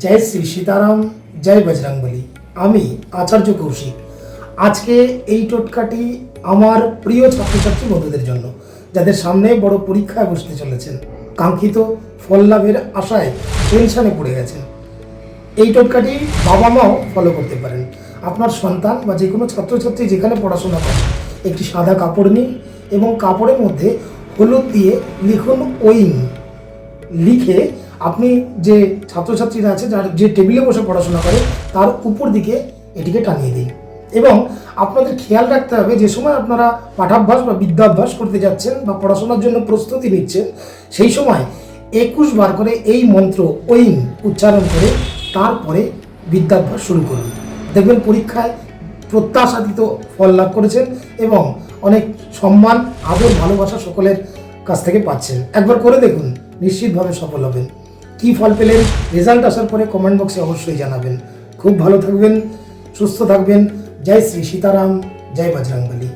জয় শ্রী সীতারাম, জয় বজরংবলী। আমি আচার্য কৌশিক। আজকে এই টোটকাটি আমার প্রিয় ছাত্রছাত্রী বন্ধুদের জন্য, যাদের সামনে বড় পরীক্ষায় বসতে চলেছেন। কাঙ্ক্ষিত ফল লাভের আশায় টেনশনে পড়ে গেছেন। এই টোটকাটি বাবা মাও ফলো করতে পারেন। আপনার সন্তান বা যে কোনো ছাত্রছাত্রী যেখানে পড়াশোনা করে, একটি সাদা কাপড় নিন এবং কাপড়ের মধ্যে হলুদ দিয়ে লিখুন ওইং লিখে আপনি যে ছাত্রছাত্রীরা আছে, যার যে টেবিলে বসে পড়াশোনা করে, তার উপর দিকে এটিকে টানিয়ে দিন। এবং আপনাদের খেয়াল রাখতে হবে, যে সময় আপনারা পাঠাভ্যাস বা বিদ্যাভ্যাস করতে যাচ্ছেন বা পড়াশোনার জন্য প্রস্তুতি নিচ্ছেন, সেই সময় একুশ বার করে এই মন্ত্র ওইং উচ্চারণ করে তারপরে বিদ্যাভ্যাস শুরু করুন। দেখবেন পরীক্ষায় প্রত্যাশাদিত ফল লাভ করেছেন এবং অনেক সম্মান, আদর, ভালোবাসা সকলের কাছ থেকে পাচ্ছেন। একবার করে দেখুন, নিশ্চিতভাবে সফল হবেন। কি ফল পেলেন রেজাল্ট আসার পরে কমেন্ট বক্সে অবশ্যই জানাবেন। খুব ভালো থাকবেন, সুস্থ থাকবেন। জয় শ্রী সীতারাম, জয় বজরংবলী।